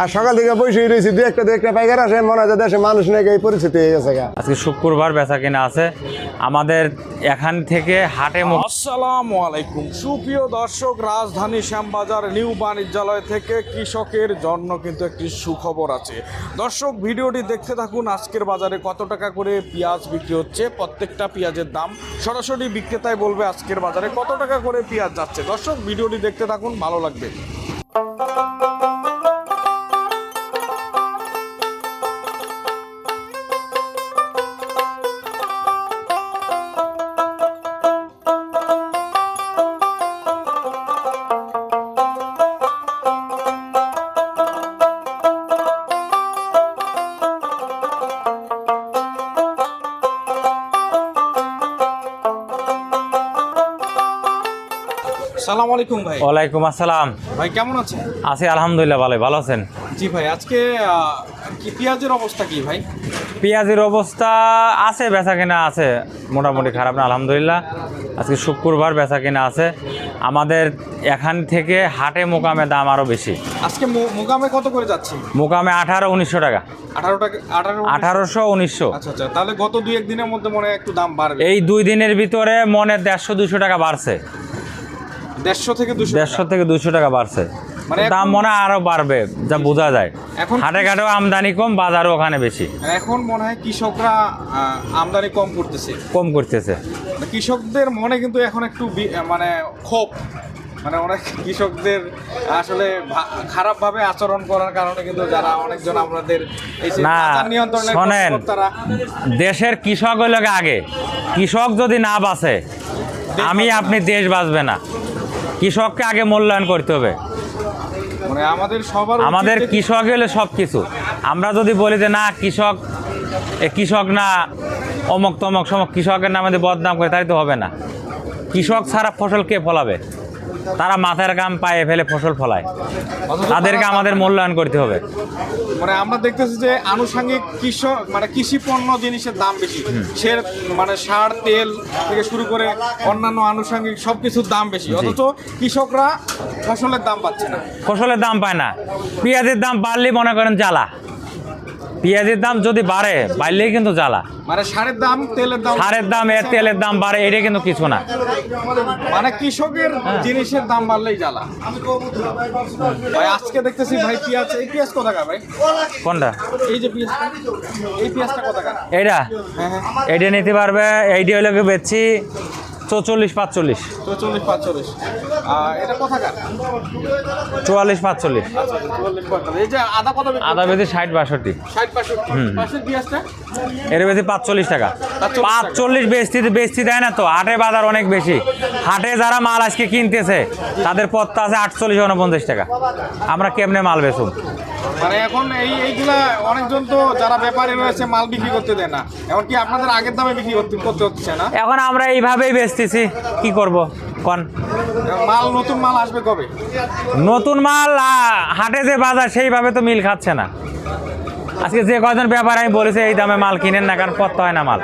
আর সকাল থেকে বসে রয়েছি দু একটা দু একটা পাইকার আসে মনে হয় দেশে মানুষ নাকি এই পরিস্থিতি হয়ে গেছে আজকে শুক্রবার বেচা কিনা আছে। আমাদের এখান থেকে হাটে আসসালামু আলাইকুম। সুপ্রিয় দর্শক রাজধানী শ্যামবাজার নিউ বাণিজ্যালয় থেকে কৃষকের জন্য কিন্তু একটি সুখবর আছে। দর্শক ভিডিওটি দেখতে থাকুন আজকের বাজারে কত টাকা করে পেঁয়াজ বিক্রি হচ্ছে প্রত্যেকটা পেঁয়াজের দাম সরাসরি বিক্রেতায় বলবে আজকের বাজারে কত টাকা করে পেঁয়াজ যাচ্ছে। দর্শক ভিডিওটি দেখতে থাকুন ভালো লাগবে। সালাম আলাইকুম ভাই। ওয়ালাইকুম আসসালাম। ভাই কেমন আছেন? আছি আলহামদুলিল্লাহ ভালো ভালো আছেন? জি ভাই আজকে কি পেঁয়াজের অবস্থা কি ভাই? পেঁয়াজের অবস্থা আছে বেচা কিনা আছে মোটামুটি খারাপ না আলহামদুলিল্লাহ। আজকে শুক্রবার বেচা কিনা আছে। আমাদের এখান থেকে হাটে মোকামে দাম আরও বেশি। আজকে মোকামে কত করে যাচ্ছে? মোকামে আঠারো উনিশশো টাকা। আঠারো টাকা আঠারোশো উনিশশো। আচ্ছা আচ্ছা তাহলে গত দুই মধ্যে মনে হয় একটু দাম বাড়বে। এই দুই দিনের ভিতরে মনে দেড়শো দুশো টাকা বাড়ছে। দেড়শো থেকে দুশো দেড়শো থেকে দুশো টাকা বাড়ছে। মানে দাম মনে হয় আরও বাড়বে যা বোঝা যায়। এখন- হাটে ঘাটেও আমদানি কম বাজারও ওখানে বেশি। এখন মনে হয় কৃষকরা আমদানি কম করতেছে। কম করতেছে। কৃষকদের মনে কিন্তু এখন একটু মানে ক্ষোভ। মানে অনেক কৃষকদের আসলে খারাপভাবে আচরণ করার কারণে কিন্তু যারা অনেকজন আমাদের না শোনেন দেশের কৃষক হইল আগে। কৃষক যদি না বাঁচে আমি আপনি দেশ বাঁচবে না। কৃষককে আগে মূল্যায়ন করতে হবে। মানে আমাদের সবার আমাদের কৃষক হলে সব কিছু আমরা যদি বলি যে না কৃষক এ কৃষক না অমক তমক সমক কৃষকের নামে বদনাম করে তাই তো হবে না। কৃষক ছাড়া ফসল কে ফলাবে? তারা মাথার গাম পায়ে ফেলে ফসল ফলায়। তাদেরকে আমাদের মূল্যায়ন করতে হবে। মানে আমরা দেখতেছি যে আনুষঙ্গিক কৃষক মানে কৃষি পণ্য জিনিসের দাম বেশি। সে মানে সার তেল থেকে শুরু করে অন্যান্য আনুষঙ্গিক সব কিছুর দাম বেশি। অথচ কৃষকরা ফসলের দাম পাচ্ছে না। ফসলের দাম পায় না। পেঁয়াজের দাম বাড়লে মনে করেন জ্বালা। পেঁয়াজের দাম যদি বাড়ে বাড়লেই কিন্তু জ্বালা। মানে সারের দাম তেলের দাম। সারের দাম এর তেলের দাম বাড়ে এটা কিন্তু কিছু না। মানে কৃষকের জিনিসের দাম বাড়লেই জ্বালা। ভাই আজকে দেখতেছি ভাই পেঁয়াজ এই পেঁয়াজ কত টাকা ভাই? কোনটা? এই যে পেঁয়াজটা এই পেঁয়াজটা কত টাকা এইটা? হ্যাঁ হ্যাঁ। এইটা নিতে পারবে এইটা হলে বেচছি। চৌচল্লিশ পাঁচচল্লিশ। চল্লিশ পাঁচচল্লিশ। এটা কোথাকার? চুয়াল্লিশ পাঁচচল্লিশ। আদা বেশি ষাট বাষট্টি। এর বেশি পাঁচচল্লিশ টাকা। পাঁচচল্লিশ বেচতে বেচতে দেয় না তো? হাটে বাজার অনেক বেশি। হাটে যারা মাল আজকে কিনতেছে তাদের পথটা আছে আটচল্লিশ উনপঞ্চাশ টাকা। আমরা কেমনে মাল বেচুম? মানে এখন এই এইগুলা অনেকজন তো যারা ব্যাপারী রয়েছে মাল বিক্রি করতে দেয় না। এমনকি আপনাদের আগের দামে বিক্রি করতে করতে হচ্ছে না? এখন আমরা এইভাবেই বেচতেছি। কি করব? কন। মাল নতুন মাল আসবে কবে? নতুন মাল হাটে যে বাজার সেইভাবে তো মিল খাচ্ছে না। আজকে যে কয়জন ব্যাপার আমি বলেছি এই দামে মাল কিনেন না কারণ পত্তা হয় না মাল।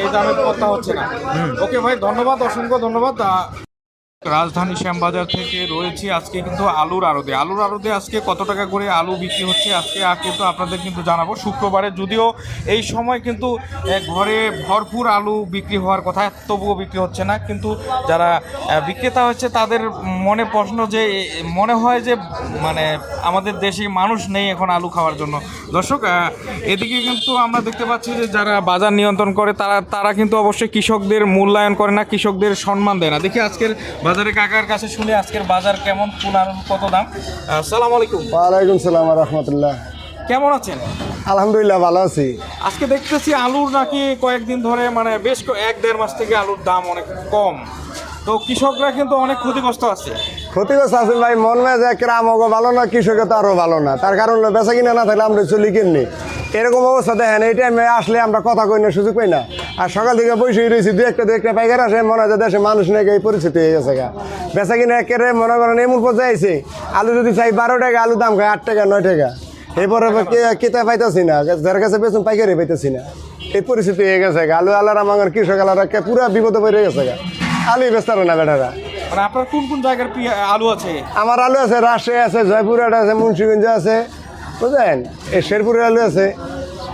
এই দামে কথা হচ্ছে না। ওকে ভাই ধন্যবাদ অসংখ্য ধন্যবাদ। রাজধানী শ্যামবাজার থেকে রয়েছি আজকে কিন্তু আলুর আড়তে। আলুর আড়তে আজকে কত টাকা করে আলু বিক্রি হচ্ছে আজকে? কিন্তু আপনাদের কিন্তু জানাব, শুক্রবারে যদিও এই সময় কিন্তু ঘরে ভরপুর আলু বিক্রি হওয়ার কথা, তবুও বিক্রি হচ্ছে না। কিন্তু যারা বিক্রেতা হচ্ছে তাদের মনে প্রশ্ন যে মনে হয় যে মানে আমাদের দেশে মানুষ নেই এখন আলু খাওয়ার জন্য। দর্শক এদিকে কিন্তু আমরা দেখতে পাচ্ছি যে, যারা বাজার নিয়ন্ত্রণ করে, তারা তারা কিন্তু অবশ্যই কৃষকদের মূল্যায়ন করে না, কৃষকদের সম্মান দেয় না। দেখি আজকের বাজারে কাকার কাছে শুনে আজকের বাজার কেমন কোন আলুর কত দাম? আসসালামু আলাইকুম। ওয়ালাইকুম সালাম রহমতুল্লাহ। কেমন আছেন? আলহামদুলিল্লাহ ভালো আছি। আজকে দেখতেছি আলুর নাকি কয়েকদিন ধরে মানে বেশ এক দেড় মাস থেকে আলুর দাম অনেক কম। তো কৃষকরা কিন্তু অনেক ক্ষতিগ্রস্ত আছে। ক্ষতিগ্রস্ত আছে ভাই মন মেয়ে যে কেরা ভালো না কৃষকে তো আরও ভালো না। তার কারণ বেচা কিনা না থাকলে আমরা চলি কিননি এরকম অবস্থা দেখেন এই টাইমে আসলে আমরা কথা কই না সুযোগ পাই না। আর সকাল থেকে বসে রয়েছি দু একটা দু একটা পাইকার আসে মনে হয় দেশে মানুষ নাকি এই পরিস্থিতি হয়ে গেছে গা। বেচা কিনা একেবারে মনে করেন এমন পর্যায়ে আইছে আলু যদি চাই বারো টাকা আলু দাম খায় আট টাকা নয় টাকা। এরপরে কেতা পাইতেছি না যার কাছে বেচুন পাইকারি পাইতেছি না। এই পরিস্থিতি হয়ে গেছে গা আলু আলার আমার কৃষক আলারা পুরা বিপদে পড়ে গেছে গা। আলু বেচতে না বেটারা। আপনার কোন কোন জায়গার আলু আছে? আমার আলু আছে রাজশাহী আছে জয়পুরহাট আছে মুন্সিগঞ্জ আছে। বুঝলেন? এই শেরপুরের আলু আছে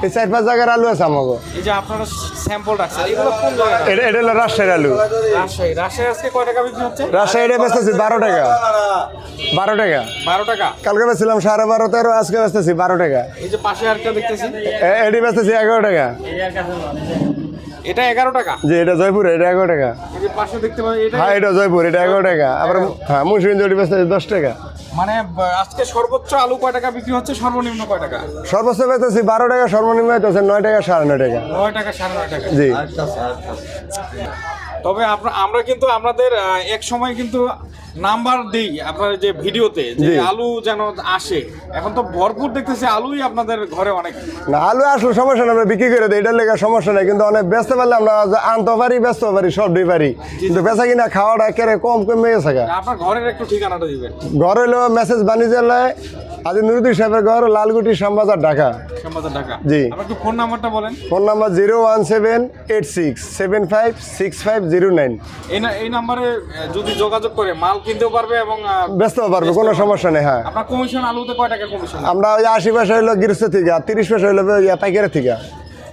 এই চার পাঁচ জায়গার আলু আছে আমাকে এই যে আপনারা স্যাম্পল রাখছেন এগুলো কোন জায়গা এটা এটা হলো রাজশাহীর আলু। রাজশাহী। রাজশাহী আজকে কয় টাকা বিক্রি হচ্ছে? রাজশাহী এটা বেচতেছি বারো টাকা। বারো টাকা। বারো টাকা? কালকে বেচছিলাম সাড়ে বারো তেরো আজকে বেচতেছি বারো টাকা। এই যে পাশে আরেকটা দেখতেছি। এটি বেচতেছি এগারো টাকা। এটা এগারো টাকা। যে এটা জয়পুর এটা এগারো টাকা। এই পাশে দেখতে এটা হ্যাঁ এটা জয়পুর এটা এগারো টাকা। আবার হ্যাঁ মুসলিম ওটি বেচতে দশ টাকা। মানে আজকে সর্বোচ্চ আলু কয় টাকা বিক্রি হচ্ছে? সর্বনিম্ন কয় টাকা? সর্বোচ্চ বেচতেছি বারো টাকা সর্বনিম্ন হচ্ছে নয় টাকা সাড়ে নয় টাকা। নয় টাকা সাড়ে নয় টাকা। জি। তবে আমরা কিন্তু আপনাদের এক সময় কিন্তু নাম্বার দিই আপনার যে ভিডিওতে যে আলু যেন আসে। এখন তো ভরপুর দেখতেছি আলুই আপনাদের ঘরে অনেক। না আলু আসলে সমস্যা নেই আমরা বিক্রি করে দিই এটার লেগে সমস্যা নেই কিন্তু অনেক ব্যস্ত পারলে আমরা আনতে পারি ব্যস্ত পারি সব দিই পারি। কিন্তু বেচা কিনা খাওয়াটা কেড়ে কম কমে গেছে আপনার ঘরের একটু ঠিকানাটা দিবেন। ঘর হইল মেসেজ বাণিজ্যালয় আজি নুরুদ্দিন সাহেবের ঘর লালগুটি শ্যামবাজার ঢাকা। শ্যামবাজার ঢাকা। জি। আপনার একটু ফোন নাম্বারটা বলেন। Phone number zero one seven eight six seven five six five zero nine. এই নাম্বারে যদি যোগাযোগ করে মাল কিনতেও পারবে এবং আহ, পারবে কোনো সমস্যা নেই হ্যাঁ। আপনার কমিশন আলুতে কয় টাকা কমিশন আমরা ওই আশি পয়সা হইল গৃহস্থ থেকে আর তিরিশ পয়সা হইল পাইকারের থেকে।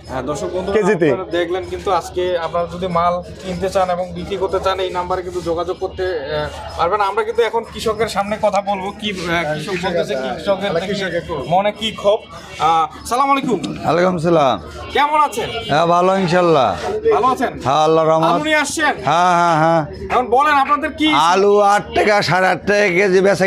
হ্যাঁ দর্শক বন্ধু কেজিতে। দেখলেন কিন্তু আজকে আপনারা যদি মাল কিনতে চান এবং বিক্রি করতে চান এই নাম্বারে কিন্তু যোগাযোগ করতে পারবেন আমরা কিন্তু এখন কৃষকের সামনে কথা বলব কি কৃষক বলতেছে কৃষকের মনে কি ক্ষোভ? সালাম আলাইকুম। ওয়ালাইকুম সালাম। কেমন আছেন? হ্যাঁ ভালো ইনশাল্লাহ। ভালো আছেন? হ্যাঁ আল্লাহ রহমান আলু নিয়ে আসছেন? হ্যাঁ হ্যাঁ হ্যাঁ। এখন বলেন আপনাদের কি আলু আট টাকা সাড়ে আট টাকা কেজি বেচা